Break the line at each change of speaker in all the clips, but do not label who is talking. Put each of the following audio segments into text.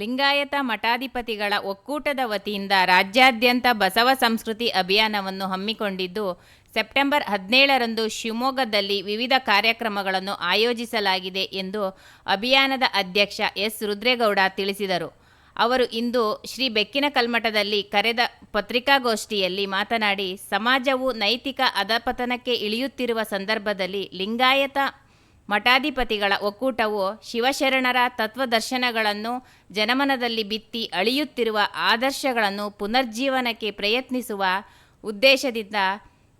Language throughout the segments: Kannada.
ಲಿಂಗಾಯತ ಮಠಾಧಿಪತಿಗಳ ಒಕ್ಕೂಟದ ವತಿಯಿಂದ ರಾಜ್ಯಾದ್ಯಂತ ಬಸವ ಸಂಸ್ಕೃತಿ ಅಭಿಯಾನವನ್ನು ಹಮ್ಮಿಕೊಂಡಿದ್ದು, ಸೆಪ್ಟೆಂಬರ್ ಹದಿನೇಳರಂದು ಶಿವಮೊಗ್ಗದಲ್ಲಿ ವಿವಿಧ ಕಾರ್ಯಕ್ರಮಗಳನ್ನು ಆಯೋಜಿಸಲಾಗಿದೆ ಎಂದು ಅಭಿಯಾನದ ಅಧ್ಯಕ್ಷ ಎಸ್. ರುದ್ರೇಗೌಡ ತಿಳಿಸಿದರು. ಅವರು ಇಂದು ಶ್ರೀ ಬೆಕ್ಕಿನ ಕಲ್ಮಠದಲ್ಲಿ ಕರೆದ ಪತ್ರಿಕಾಗೋಷ್ಠಿಯಲ್ಲಿ ಮಾತನಾಡಿ, ಸಮಾಜವು ನೈತಿಕ ಅಧಪತನಕ್ಕೆ ಇಳಿಯುತ್ತಿರುವ ಸಂದರ್ಭದಲ್ಲಿ ಲಿಂಗಾಯತ ಮಠಾಧಿಪತಿಗಳ ಒಕ್ಕೂಟವು ಶಿವಶರಣರ ತತ್ವದರ್ಶನಗಳನ್ನು ಜನಮನದಲ್ಲಿ ಬಿತ್ತಿ ಅಳಿಯುತ್ತಿರುವ ಆದರ್ಶಗಳನ್ನು ಪುನರ್ಜೀವನಕ್ಕೆ ಪ್ರಯತ್ನಿಸುವ ಉದ್ದೇಶದಿಂದ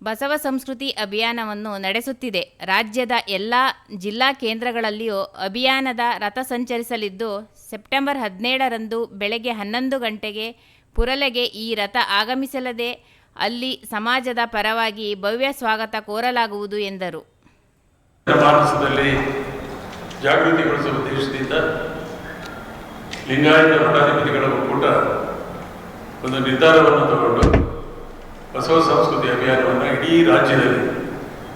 ಬಸವ ಸಂಸ್ಕೃತಿ ಅಭಿಯಾನವನ್ನು ನಡೆಸುತ್ತಿದೆ. ರಾಜ್ಯದ ಎಲ್ಲ ಜಿಲ್ಲಾ ಕೇಂದ್ರಗಳಲ್ಲಿಯೂ ಅಭಿಯಾನದ ರಥ ಸಂಚರಿಸಲಿದ್ದು, ಸೆಪ್ಟೆಂಬರ್ ಹದಿನೇಳರಂದು ಬೆಳಗ್ಗೆ ಹನ್ನೊಂದು ಗಂಟೆಗೆ ಪುರಲೆಗೆ ಈ ರಥ ಆಗಮಿಸಲದೆ. ಅಲ್ಲಿ ಸಮಾಜದ ಪರವಾಗಿ ಭವ್ಯ ಸ್ವಾಗತ ಕೋರಲಾಗುವುದು ಎಂದರು.
ಮಾನಸದಲ್ಲಿ ಜಾಗೃತಿಗೊಳಿಸುವ ಉದ್ದೇಶದಿಂದ ಲಿಂಗಾಯತ ಮಠಾಧಿಪತಿಗಳ ಒಕ್ಕೂಟ ಒಂದು ನಿರ್ಧಾರವನ್ನು ತಗೊಂಡು ಬಸವ ಸಂಸ್ಕೃತಿ ಅಭಿಯಾನವನ್ನು ಇಡೀ ರಾಜ್ಯದಲ್ಲಿ,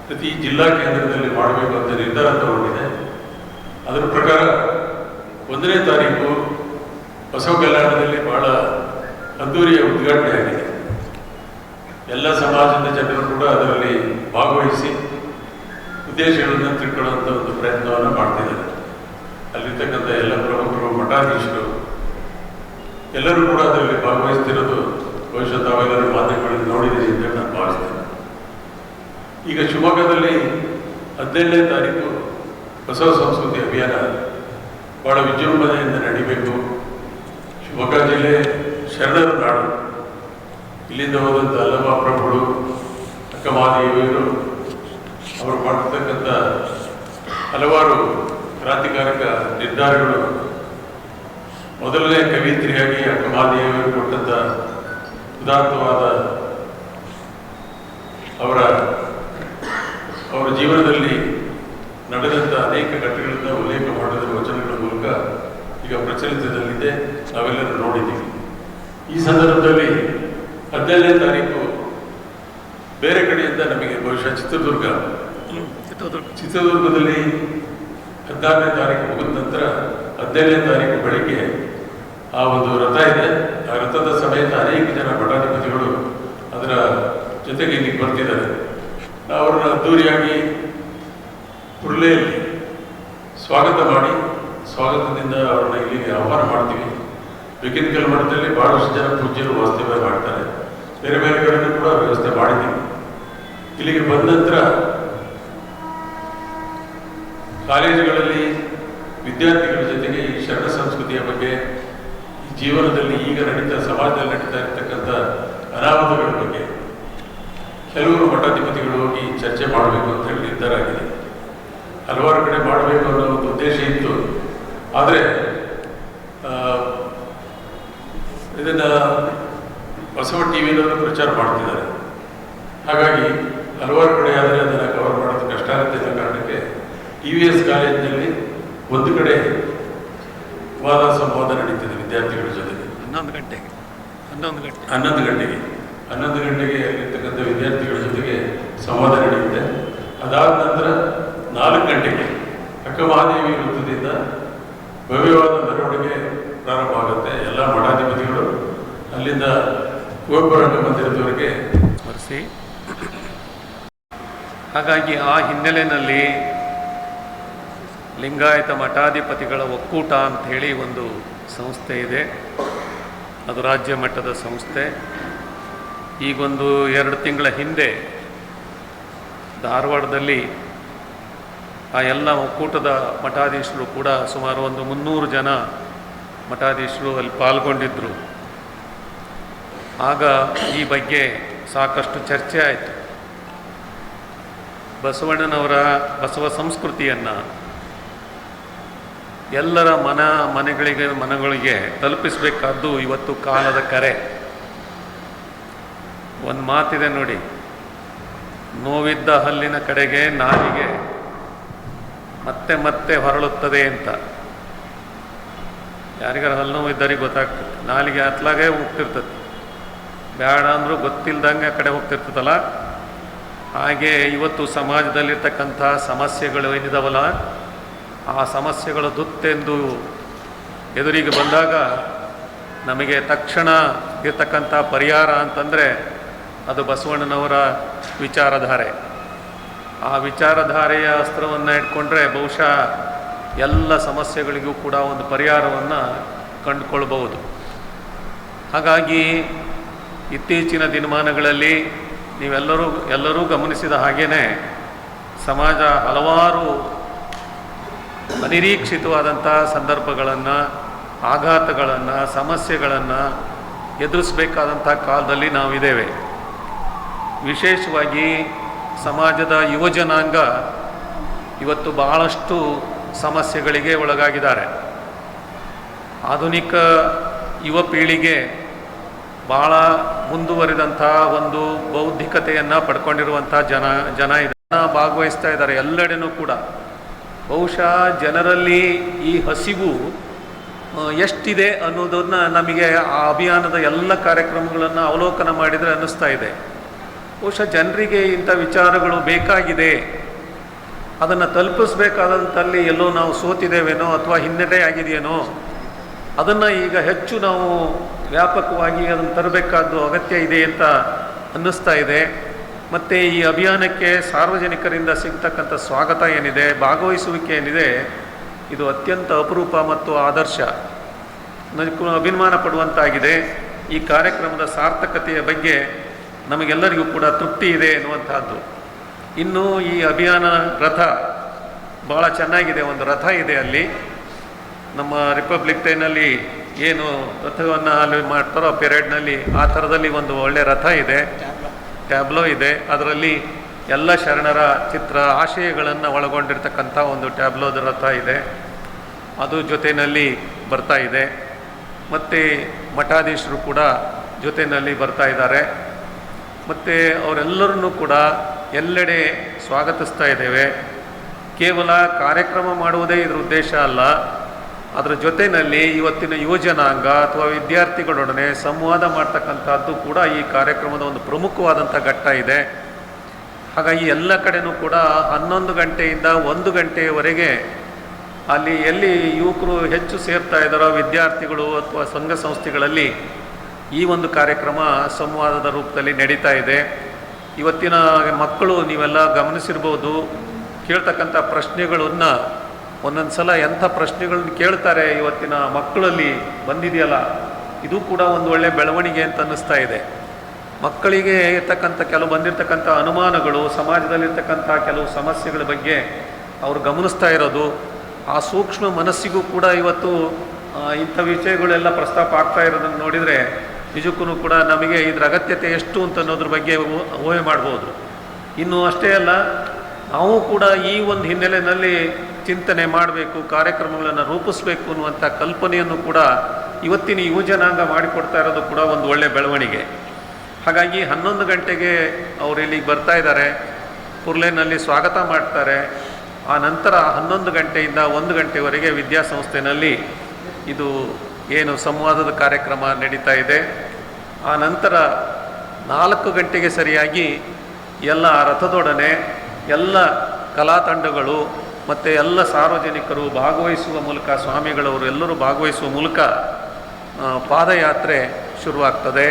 ಪ್ರತಿ ಜಿಲ್ಲಾ ಕೇಂದ್ರದಲ್ಲಿ ಮಾಡಬೇಕು ಅಂತ ನಿರ್ಧಾರ ತಗೊಂಡಿದೆ. ಅದರ ಪ್ರಕಾರ ಒಂದನೇ ತಾರೀಕು ಬಸವ ಕಲ್ಯಾಣದಲ್ಲಿ ಬಹಳ ಅದ್ದೂರಿಯ ಉದ್ಘಾಟನೆ ಆಗಿದೆ ಎಲ್ಲ ಸಮಾಜದ ಜನರು ಕೂಡ ಅದರಲ್ಲಿ ಭಾಗವಹಿಸಿ ಉದ್ದೇಶಗಳನ್ನು ತಿಳ್ಕೊಳ್ಳುವಂಥ ಒಂದು ಪ್ರಯತ್ನವನ್ನು ಮಾಡ್ತಿದ್ದಾರೆ ಅಲ್ಲಿರ್ತಕ್ಕಂಥ ಎಲ್ಲ ಪ್ರಮುಖರು, ಮಠಾಧೀಶರು, ಎಲ್ಲರೂ ಕೂಡ ಅದರಲ್ಲಿ ಭಾಗವಹಿಸ್ತಿರೋದು ಬಹುಶಃ ತಾವೆಲ್ಲರೂ ಮಾಧ್ಯಮಗಳಲ್ಲಿ ನೋಡಿದ್ದೀರಿ ಅಂತ ನಾನು ಭಾವಿಸ್ತೇನೆ. ಈಗ ಶಿವಮೊಗ್ಗದಲ್ಲಿ ಹದಿನೇಳನೇ ತಾರೀಕು ಹೊಸ ಸಂಸ್ಕೃತಿ ಅಭಿಯಾನ ಬಹಳ ವಿಜೃಂಭಣೆಯಿಂದ ನಡಿಬೇಕು. ಶಿವಮೊಗ್ಗ ಜಿಲ್ಲೆ ಶರಣರ ನಾಡು. ಇಲ್ಲಿಂದ ಹೋದಂಥ ಅಲ್ಲಮ್ಮ ಪ್ರಭುಗಳು ಅಕ್ಕಮಾದೇವಿಯರು ಅವರು ಮಾಡಿರ್ತಕ್ಕಂಥ ಹಲವಾರು ಕ್ರಾಂತಿಕಾರಕ ನಿರ್ಧಾರಗಳು. ಮೊದಲನೇ ಕವಿಯತ್ರಿಯಾಗಿ ಅಕ್ಕಮಾದೇವಿಯವರು ಕೊಟ್ಟಂಥ ಉದಾತ್ತವಾದ ಅವರ ಅವರ ಜೀವನದಲ್ಲಿ ನಡೆದಂಥ ಅನೇಕ ಘಟನೆಗಳನ್ನು ಉಲ್ಲೇಖ ಮಾಡಿದ ವಚನಗಳ ಮೂಲಕ ಈಗ ಪ್ರಚಲಿತದಲ್ಲಿದೆ. ನಾವೆಲ್ಲರೂ ನೋಡಿದ್ದೀವಿ. ಈ ಸಂದರ್ಭದಲ್ಲಿ ಹದಿನೈದನೇ ತಾರೀಕು ಬೇರೆ ಕಡೆಯಿಂದ ನಮಗೆ ಬಹುಶಃ ಚಿತ್ರದುರ್ಗ ಚಿತ್ರದುರ್ಗದಲ್ಲಿ ಹದಿನಾರನೇ ತಾರೀಕು ಮುಗಿದ ನಂತರ ಹದಿನೈದನೇ ತಾರೀಕು ಬೆಳಿಗ್ಗೆ ಆ ಒಂದು ರಥ ಇದೆ. ಆ ರಥದ ಸಮೇತ ಅನೇಕ ಜನ ಮಠಾಧಿಪತಿಗಳು ಅದರ ಜೊತೆಗೆ ಇಲ್ಲಿಗೆ ಬರ್ತಿದ್ದಾರೆ. ಅವ್ರನ್ನ ಅದ್ದೂರಿಯಾಗಿ ಪುರ್ಲೆಯಲ್ಲಿ ಸ್ವಾಗತ ಮಾಡಿ, ಸ್ವಾಗತದಿಂದ ಅವರನ್ನ ಇಲ್ಲಿಗೆ ಆಹ್ವಾನ ಮಾಡ್ತೀವಿ. ಬೆಕ್ಕಿನ ಮಠದಲ್ಲಿ ಬಹಳಷ್ಟು ಜನ ಪೂಜ್ಯರು ವಾಸ್ತವ್ಯ ಮಾಡ್ತಾರೆ. ಬೇರೆ ಬೇರೆ ಕಡೆಯೂ ಕೂಡ ವ್ಯವಸ್ಥೆ ಮಾಡಿದ್ದೀವಿ. ಇಲ್ಲಿಗೆ ಬಂದ ನಂತರ ಕಾಲೇಜುಗಳಲ್ಲಿ ವಿದ್ಯಾರ್ಥಿಗಳ ಜೊತೆಗೆ ಈ ಶರಣ ಸಂಸ್ಕೃತಿಯ ಬಗ್ಗೆ ಜೀವನದಲ್ಲಿ ಈಗ ನಡೀತಾ ಸಮಾಜದಲ್ಲಿ ನಡೀತಾ ಇರ್ತಕ್ಕಂಥ ಅನಾಹುತಗಳ ಬಗ್ಗೆ ಕೆಲವರು ಮಠಾಧಿಪತಿಗಳು ಹೋಗಿ ಚರ್ಚೆ ಮಾಡಬೇಕು ಅಂತ ಹೇಳಿ ನಿರ್ಧಾರ ಆಗಿದೆ. ಹಲವಾರು ಕಡೆ ಮಾಡಬೇಕು ಅನ್ನೋ ಒಂದು ಉದ್ದೇಶ ಇತ್ತು. ಆದರೆ ಇದನ್ನು ಬಸವ ಟಿ ವಿನವರು ಪ್ರಚಾರ ಮಾಡ್ತಿದ್ದಾರೆ. ಹಾಗಾಗಿ ಹಲವಾರು ಕಡೆ ಆದರೆ ಅದನ್ನು ಕವರ್ ಮಾಡೋದು ಕಷ್ಟ ಆಗುತ್ತೆ ಅನ್ನೋ ಕಾರಣಕ್ಕೆ ಟಿ ವಿ ಎಸ್ ಕಾಲೇಜಿನಲ್ಲಿ ಒಂದು ಕಡೆ ವಾದ ಸಂವಾದ ನಡೀತಿದೆ ವಿದ್ಯಾರ್ಥಿಗಳ ಜೊತೆಗೆ.
ಹನ್ನೊಂದು ಗಂಟೆಗೆ ಹನ್ನೊಂದು ಗಂಟೆ.
ಹನ್ನೊಂದು ಗಂಟೆಗೆ ಹನ್ನೊಂದು ಗಂಟೆಗೆ ಅಲ್ಲಿರ್ತಕ್ಕಂಥ ವಿದ್ಯಾರ್ಥಿಗಳ ಜೊತೆಗೆ ಸಂವಾದ ನಡೆಯುತ್ತೆ. ಅದಾದ ನಂತರ ನಾಲ್ಕು ಗಂಟೆಗೆ ಅಕ್ಕಮಹಾದೇವಿ ವೃತ್ತದಿಂದ ಭವ್ಯವಾದ ಮೆರವಣಿಗೆ ಪ್ರಾರಂಭ ಆಗುತ್ತೆ. ಎಲ್ಲ ಮಠಾಧಿಪತಿಗಳು ಅಲ್ಲಿಂದ ಕುವೆಂಪು ರಂಗಮಂದಿರದವರೆಗೆ
ಬರೆಸಿ ಹಾಗಾಗಿ ಆ ಹಿನ್ನೆಲೆಯಲ್ಲಿ ಲಿಂಗಾಯತ ಮಠಾಧಿಪತಿಗಳ ಒಕ್ಕೂಟ ಅಂತ ಹೇಳಿ ಒಂದು ಸಂಸ್ಥೆ ಇದೆ. ಅದು ರಾಜ್ಯ ಮಟ್ಟದ ಸಂಸ್ಥೆ. ಈಗೊಂದು ಎರಡು ತಿಂಗಳ ಹಿಂದೆ ಧಾರವಾಡದಲ್ಲಿ ಆ ಎಲ್ಲ ಒಕ್ಕೂಟದ ಮಠಾಧೀಶರು ಕೂಡ ಸುಮಾರು ಒಂದು ಮುನ್ನೂರು ಜನ ಮಠಾಧೀಶರು ಅಲ್ಲಿ ಪಾಲ್ಗೊಂಡಿದ್ದರು ಆಗ ಈ ಬಗ್ಗೆ ಸಾಕಷ್ಟು ಚರ್ಚೆ ಆಯಿತು. ಬಸವಣ್ಣನವರ ಬಸವ ಸಂಸ್ಕೃತಿಯನ್ನು ಎಲ್ಲರ ಮನ ಮನೆಗಳಿಗೆ ಮನಗಳಿಗೆ ತಲುಪಿಸಬೇಕಾದ್ದು ಇವತ್ತು ಕಾಲದ ಕರೆ. ಒಂದು ಮಾತಿದೆ ನೋಡಿ. ನೋವಿದ್ದ ಹಲ್ಲಿನ ಕಡೆಗೆ ನಾಲಿಗೆ ಮತ್ತೆ ಮತ್ತೆ ಹೊರಳುತ್ತದೆ ಅಂತ. ಯಾರಿಗಾರ ಹಲ್ಲು ನೋವು ಇದ್ದರಿಗೆ ಗೊತ್ತಾಗ್ತದೆ. ನಾಲಿಗೆ ಹತ್ಲಾಗೆ ಹೋಗ್ತಿರ್ತದೆ. ಬೇಡ ಅಂದರೂ ಗೊತ್ತಿಲ್ಲದಂಗೆ ಆ ಕಡೆ ಹೋಗ್ತಿರ್ತದಲ್ಲ? ಹಾಗೆ ಇವತ್ತು ಸಮಾಜದಲ್ಲಿರ್ತಕ್ಕಂಥ ಸಮಸ್ಯೆಗಳು ಏನಿದಾವಲ್ಲ? ಆ ಸಮಸ್ಯೆಗಳ ದುತ್ತೆಂದು ಎದುರಿಗೆ ಬಂದಾಗ ನಮಗೆ ತಕ್ಷಣ ಇರ್ತಕ್ಕಂಥ ಪರಿಹಾರ ಅಂತಂದರೆ ಅದು ಬಸವಣ್ಣನವರ ವಿಚಾರಧಾರೆ. ಆ ವಿಚಾರಧಾರೆಯ ಅಸ್ತ್ರವನ್ನು ಇಟ್ಕೊಂಡ್ರೆ ಬಹುಶಃ ಎಲ್ಲ ಸಮಸ್ಯೆಗಳಿಗೂ ಕೂಡ ಒಂದು ಪರಿಹಾರವನ್ನು ಕಂಡುಕೊಳ್ಬಹುದು. ಹಾಗಾಗಿ ಇತ್ತೀಚಿನ ದಿನಮಾನಗಳಲ್ಲಿ ನೀವೆಲ್ಲರೂ ಎಲ್ಲರೂ ಗಮನಿಸಿದ ಹಾಗೇ ಸಮಾಜ ಹಲವಾರು ಅನಿರೀಕ್ಷಿತವಾದಂಥ ಸಂದರ್ಭಗಳನ್ನು, ಆಘಾತಗಳನ್ನು, ಸಮಸ್ಯೆಗಳನ್ನು ಎದುರಿಸಬೇಕಾದಂಥ ಕಾಲದಲ್ಲಿ ನಾವಿದ್ದೇವೆ. ವಿಶೇಷವಾಗಿ ಸಮಾಜದ ಯುವಜನಾಂಗ ಇವತ್ತು ಬಹಳಷ್ಟು ಸಮಸ್ಯೆಗಳಿಗೆ ಒಳಗಾಗಿದ್ದಾರೆ. ಆಧುನಿಕ ಯುವ ಪೀಳಿಗೆ ಭಾಳ ಮುಂದುವರಿದಂಥ ಒಂದು ಬೌದ್ಧಿಕತೆಯನ್ನು ಪಡ್ಕೊಂಡಿರುವಂಥ ಜನ ಜನ ಇದನ್ನು ಭಾಗವಹಿಸ್ತಾ ಇದ್ದಾರೆ ಎಲ್ಲೆಡೆನೂ ಕೂಡ. ಬಹುಶಃ ಜನರಲ್ಲಿ ಈ ಹಸಿವು ಎಷ್ಟಿದೆ ಅನ್ನೋದನ್ನ ನಮಗೆ ಆ ಅಭಿಯಾನದ ಎಲ್ಲ ಕಾರ್ಯಕ್ರಮಗಳನ್ನು ಅವಲೋಕನ ಮಾಡಿದರೆ ಅನ್ನಿಸ್ತಾ ಇದೆ. ಬಹುಶಃ ಜನರಿಗೆ ಇಂಥ ವಿಚಾರಗಳು ಬೇಕಾಗಿದೆ. ಅದನ್ನು ತಲುಪಿಸ್ಬೇಕಾದಂಥಲ್ಲಿ ಎಲ್ಲೋ ನಾವು ಸೋತಿದ್ದೇವೇನೋ ಅಥವಾ ಹಿನ್ನಡೆ ಆಗಿದೆಯೇನೋ, ಅದನ್ನು ಈಗ ಹೆಚ್ಚು ನಾವು ವ್ಯಾಪಕವಾಗಿ ಅದನ್ನು ತರಬೇಕಾದ್ದು ಅಗತ್ಯ ಇದೆ ಅಂತ ಅನ್ನಿಸ್ತಾ ಇದೆ. ಮತ್ತು ಈ ಅಭಿಯಾನಕ್ಕೆ ಸಾರ್ವಜನಿಕರಿಂದ ಸಿಗ್ತಕ್ಕಂಥ ಸ್ವಾಗತ ಏನಿದೆ, ಭಾಗವಹಿಸುವಿಕೆ ಏನಿದೆ, ಇದು ಅತ್ಯಂತ ಅಪರೂಪ ಮತ್ತು ಆದರ್ಶ. ನನಗೂ ಅಭಿಮಾನ ಪಡುವಂತಾಗಿದೆ. ಈ ಕಾರ್ಯಕ್ರಮದ ಸಾರ್ಥಕತೆಯ ಬಗ್ಗೆ ನಮಗೆಲ್ಲರಿಗೂ ಕೂಡ ತೃಪ್ತಿ ಇದೆ ಎನ್ನುವಂತಹದ್ದು. ಇನ್ನು ಈ ಅಭಿಯಾನ ರಥ ಭಾಳ ಚೆನ್ನಾಗಿದೆ, ಒಂದು ರಥ ಇದೆ ಅಲ್ಲಿ. ನಮ್ಮ ರಿಪಬ್ಲಿಕ್ ಡೇನಲ್ಲಿ ಏನು ರಥವನ್ನು ಅಲ್ಲಿ ಮಾಡ್ತಾರೋ ಪೆರೇಡ್ನಲ್ಲಿ ಆ ಥರದಲ್ಲಿ ಒಂದು ಒಳ್ಳೆಯ ರಥ ಇದೆ. ಟ್ಯಾಬ್ಲೋ ಇದೆ. ಅದರಲ್ಲಿ ಎಲ್ಲ ಶರಣರ ಚಿತ್ರ, ಆಶಯಗಳನ್ನು ಒಳಗೊಂಡಿರ್ತಕ್ಕಂಥ ಒಂದು ಟ್ಯಾಬ್ಲೋದ ರಥ ಇದೆ. ಅದು ಜೊತೆಯಲ್ಲಿ ಬರ್ತಾ ಇದೆ. ಮತ್ತು ಮಠಾಧೀಶರು ಕೂಡ ಜೊತೆಯಲ್ಲಿ ಬರ್ತಾ ಇದ್ದಾರೆ. ಮತ್ತು ಅವರೆಲ್ಲರನ್ನೂ ಕೂಡ ಎಲ್ಲೆಡೆ ಸ್ವಾಗತಿಸ್ತಾ ಇದ್ದೇವೆ. ಕೇವಲ ಕಾರ್ಯಕ್ರಮ ಮಾಡುವುದೇ ಇದರ ಉದ್ದೇಶ ಅಲ್ಲ. ಅದರ ಜೊತೆಯಲ್ಲಿ ಇವತ್ತಿನ ಯುವಜನಾಂಗ ಅಥವಾ ವಿದ್ಯಾರ್ಥಿಗಳೊಡನೆ ಸಂವಾದ ಮಾಡ್ತಕ್ಕಂಥದ್ದು ಕೂಡ ಈ ಕಾರ್ಯಕ್ರಮದ ಒಂದು ಪ್ರಮುಖವಾದಂಥ ಘಟ್ಟ ಇದೆ. ಹಾಗಾಗಿ ಎಲ್ಲ ಕಡೆನೂ ಕೂಡ ಹನ್ನೊಂದು ಗಂಟೆಯಿಂದ ಒಂದು ಗಂಟೆಯವರೆಗೆ ಅಲ್ಲಿ ಎಲ್ಲಿ ಯುವಕರು ಹೆಚ್ಚು ಸೇರ್ತಾ ಇದ್ದಾರೋ ವಿದ್ಯಾರ್ಥಿಗಳು ಅಥವಾ ಸಂಘ ಸಂಸ್ಥೆಗಳಲ್ಲಿ ಈ ಒಂದು ಕಾರ್ಯಕ್ರಮ ಸಂವಾದದ ರೂಪದಲ್ಲಿ ನಡೀತಾ ಇದೆ. ಇವತ್ತಿನ ಮಕ್ಕಳು ನೀವೆಲ್ಲ ಗಮನಿಸಿರ್ಬೋದು, ಕೇಳ್ತಕ್ಕಂಥ ಪ್ರಶ್ನೆಗಳನ್ನು ಒಂದೊಂದು ಸಲ ಎಂಥ ಪ್ರಶ್ನೆಗಳನ್ನ ಕೇಳ್ತಾರೆ ಇವತ್ತಿನ ಮಕ್ಕಳಲ್ಲಿ ಬಂದಿದೆಯಲ್ಲ, ಇದು ಕೂಡ ಒಂದು ಒಳ್ಳೆಯ ಬೆಳವಣಿಗೆ ಅಂತ ಅನ್ನಿಸ್ತಾ ಇದೆ. ಮಕ್ಕಳಿಗೆ ಇರ್ತಕ್ಕಂಥ ಕೆಲವು ಬಂದಿರತಕ್ಕಂಥ ಅನುಮಾನಗಳು, ಸಮಾಜದಲ್ಲಿರ್ತಕ್ಕಂಥ ಕೆಲವು ಸಮಸ್ಯೆಗಳ ಬಗ್ಗೆ ಅವರು ಗಮನಿಸ್ತಾ ಇರೋದು. ಆ ಸೂಕ್ಷ್ಮ ಮನಸ್ಸಿಗೂ ಕೂಡ ಇವತ್ತು ಇಂಥ ವಿಷಯಗಳೆಲ್ಲ ಪ್ರಸ್ತಾಪ ಆಗ್ತಾ ಇರೋದನ್ನು ನೋಡಿದರೆ ನಿಜಕ್ಕೂ ಕೂಡ ನಮಗೆ ಇದರ ಅಗತ್ಯತೆ ಎಷ್ಟು ಅಂತ ಅನ್ನೋದ್ರ ಬಗ್ಗೆ ಊಹೆ ಮಾಡ್ಬೋದು. ಇನ್ನು ಅಷ್ಟೇ ಅಲ್ಲ, ನಾವು ಕೂಡ ಈ ಒಂದು ಹಿನ್ನೆಲೆಯಲ್ಲಿ ಚಿಂತನೆ ಮಾಡಬೇಕು, ಕಾರ್ಯಕ್ರಮಗಳನ್ನು ರೂಪಿಸಬೇಕು ಅನ್ನುವಂಥ ಕಲ್ಪನೆಯನ್ನು ಕೂಡ ಇವತ್ತಿನ ಯುವಜನಾಂಗ ಮಾಡಿಕೊಡ್ತಾ ಇರೋದು ಕೂಡ ಒಂದು ಒಳ್ಳೆಯ ಬೆಳವಣಿಗೆ. ಹಾಗಾಗಿ ಹನ್ನೊಂದು ಗಂಟೆಗೆ ಅವರು ಇಲ್ಲಿಗೆ ಬರ್ತಾ ಇದ್ದಾರೆ. ಕುರ್ಲೆನಲ್ಲಿ ಸ್ವಾಗತ ಮಾಡ್ತಾರೆ. ಆ ನಂತರ ಹನ್ನೊಂದು ಗಂಟೆಯಿಂದ ಒಂದು ಗಂಟೆವರೆಗೆ ವಿದ್ಯಾಸಂಸ್ಥೆನಲ್ಲಿ ಇದು ಏನು ಸಂವಾದದ ಕಾರ್ಯಕ್ರಮ ನಡೀತಾ ಇದೆ. ಆ ನಂತರ ನಾಲ್ಕು ಗಂಟೆಗೆ ಸರಿಯಾಗಿ ಎಲ್ಲ ರಥದೊಡನೆ ಎಲ್ಲ ಕಲಾ ತಂಡಗಳು ಮತ್ತು ಎಲ್ಲ ಸಾರ್ವಜನಿಕರು ಭಾಗವಹಿಸುವ ಮೂಲಕ ಸ್ವಾಮಿಗಳವರು ಎಲ್ಲರೂ ಭಾಗವಹಿಸುವ ಮೂಲಕ ಪಾದಯಾತ್ರೆ ಶುರುವಾಗ್ತದೆ.